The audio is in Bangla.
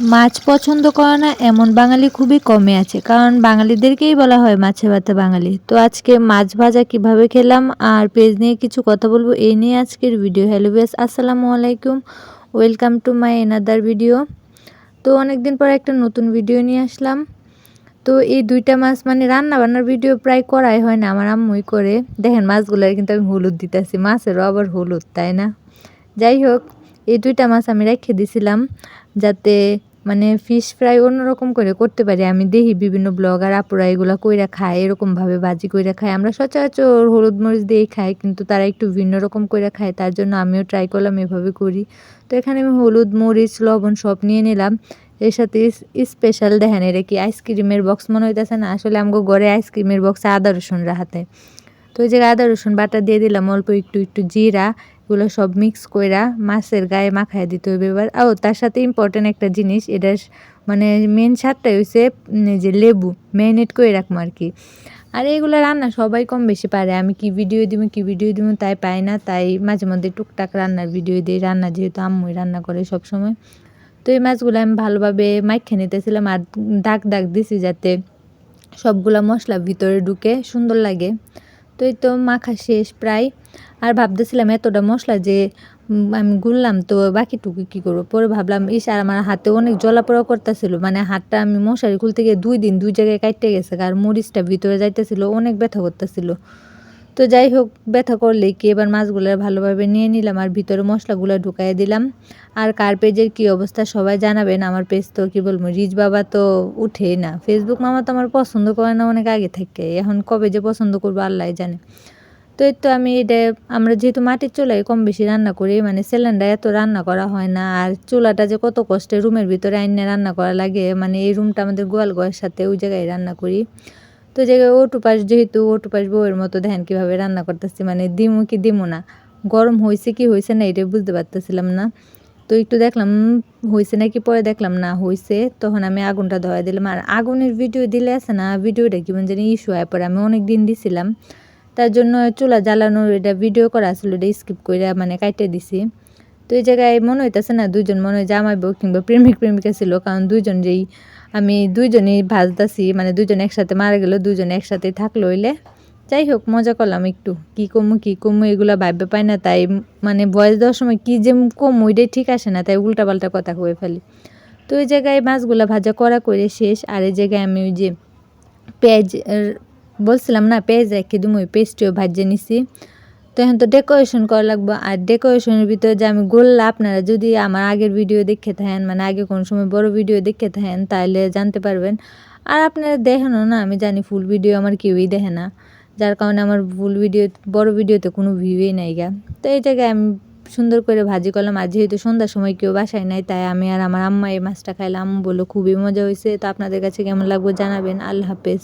মাছ পছন্দ করে না, এমন বাঙালি খুবই কমে আছে। কারণ বাঙালিদেরকেই বলা হয় মাছে ভাতে বাঙালি। তো আজকে মাছ ভাজা কীভাবে খেলাম আর পেজ নিয়ে কিছু কথা বলব, এই নিয়ে আজকের ভিডিও হ্যালো বেস আসসালামু আলাইকুম। Welcome to my another video তো অনেকদিন পর একটা নতুন ভিডিও নিয়ে আসলাম। তো এই দুইটা মাছ মানে রান্না বান্নার ভিডিও প্রায় করাই হয় না আমার আম্মুই করে। দেখেন মাছগুলোর কিন্তু আমি হলুদ দিতেছি, মাছেরও আবার হলুদ, তাই না? যাই হোক, এই দুইটা মাছ আমি রেখে দিছিলাম যাতে মানে ফিশ ফ্রাই অন্যরকম করে করতে পারি। আমি দেখি বিভিন্ন ব্লগার আপুরা এগুলো কইরা খায়, এরকমভাবে ভাজি কইরা খায়। আমরা সচরাচর হলুদ মরিচ দিয়েই খাই, কিন্তু তারা একটু ভিন্ন রকম কইরা খায়, তার জন্য আমিও ট্রাই করলাম, এভাবে করি। তো এখানে আমি হলুদ মরিচ, লবণ সব নিয়ে নিলাম। এর সাথে স্পেশাল দেখেন, এটা কি আইসক্রিমের বক্স মনে হইতেছে না, আসলে আমাকে ঘরে আইসক্রিমের বক্সে আদা রসুন রাহাতে তো ওই জায়গায় আদা রসুন বাটা দিয়ে দিলাম, অল্প একটু একটু জিরা। এগুলো সব মিক্স কইরা মাছের গায়ে মাখায় দিতে হবে এবার। ও, তার সাথে ইম্পর্টেন্ট একটা জিনিস এটা মানে মেন স্বাদটাই হচ্ছে যে লেবু ম্যারিনেট করে রাখব আর কি আর এইগুলো রান্না সবাই কম বেশি পারে। আমি কি ভিডিও দিব কি ভিডিও দিব তাই পাই না, তাই মাঝে মধ্যে টুকটাক রান্নার ভিডিও দিই। রান্না যেহেতু আম্মুই রান্না করে সব সময় তো এই মাছগুলো আমি ভালোভাবে মাইখে নিতেছিলাম আর দাগ দাগ দিছি যাতে সবগুলা মশলা ভিতরে ঢুকে সুন্দর লাগে। তো এই তো মাখা শেষ প্রায়। আর ভাবতেছিলাম এতটা মশলা যে আমি গুললাম তো বাকিটুকু কী করব? পরে ভাবলাম, ইস, আর আমার হাতে অনেক জলাপড়া করতেছিল। মানে হাতটা আমি মশারি খুলতে গিয়ে দুই দিন দুই জায়গায় কাটতে গেছে। আর মরিচটা ভিতরে যাইতেছিল, অনেক ব্যথা করতেছিল। তো যাই হোক, ব্যথা করলে কি এবার মাছগুলো ভালোভাবে নিয়ে নিলাম আর ভিতরে মশলাগুলো ঢুকাই দিলাম। আর কার পেজের কী অবস্থা সবাই জানাবেন, আমার পেজ তো কী বলব, রিচ বাবা তো উঠেই না। ফেসবুক মামা তো আমার পছন্দ করে না অনেক আগে থেকে, এখন কবে যে পছন্দ করব আল্লাহ জানে। তো এই তো আমি এটা, আমরা যেহেতু মাটির চুলায় কম বেশি রান্না করি মানে সিলিন্ডার এত রান্না করা হয় না, আর চুলাটা যে কত কষ্টে রুমের ভিতরে আইনে রান্না করা লাগে মানে এই রুমটা আমাদের গোয়াল গোয়ার সাথে ওই জায়গায় রান্না করি। তো জায়গায় ওটু পাশ, যেহেতু ওটু পাশ বউয়ের মতো দেখেন কীভাবে রান্না করতেছি মানে দিমু কি দিমু না। গরম হয়েছে কি হয়েছে না এটাই বুঝতে পারতেছিলাম না। তো একটু দেখলাম হয়েছে নাকি পরে দেখলাম না হয়েছে তখন আমি আগুনটা ধোয়া দিলাম। আর আগুনের ভিডিও দিলে আছে না ভিডিওটা কেমন জানি ইস্যু হয়, পরে আমি অনেক দিন দিছিলাম। তার জন্য চুলা জ্বালানোর এটা ভিডিও করা আসলে এটা স্কিপ করে মানে কাটে দিছি। তো এই জায়গায় মনে হইতেছে না, দুইজন মনে হয় জামাই বউ কিংবা প্রেমিক প্রেমিকা ছিল কারণ দুইজন যেই আমি দুইজনই ভাজতাছি মানে দুজন একসাথে মারা গেল, দুইজন একসাথে থাকল হইলে। যাই হোক, মজা করলাম একটু। কি কমু কি কমু, এগুলো ভাববে পাই না, তাই মানে বয়স দেওয়ার সময় কী যে কমু এটাই ঠিক আসে না, তাই উল্টাপাল্টা কথা কয়ে ফেলি। তো ওই জায়গায় মাছগুলো ভাজা করা করে শেষ, আর এই জায়গায় আমি ওই যে পেঁয়াজ, বলছিলাম না, পেঁয়াজ রেখে দিম, ওই পেস্টটিও ভাজিয়ে নিছি। তো এখন তো ডেকোরেশন করা লাগবে। আর ডেকোরেশনের ভিতরে যে আমি গোল্লা আপনারা যদি আমার আগের ভিডিও দেখে থাকেন মানে আগে কোন সময় বড় ভিডিও দেখে থাকেন তাহলে জানতে পারবেন। আর আপনারা দেখেনও না, আমি জানি ফুল ভিডিও আমার কেউই দেখে না। যার কারণে আমার ফুল ভিডিও বড় ভিডিওতে কোনো ভিউই নাই গা। তো এই জায়গায় আমি সুন্দর করে ভাজি করলাম। আর যেহেতু সন্ধ্যার সময় কেউ বাসায় নাই, তাই আমি আর আমার আম্মা এই মাছটা খাইলাম বলল খুবই মজা হয়েছে তো আপনাদের কাছে কেমন লাগবে জানাবেন। আল্লাহ হাফেজ।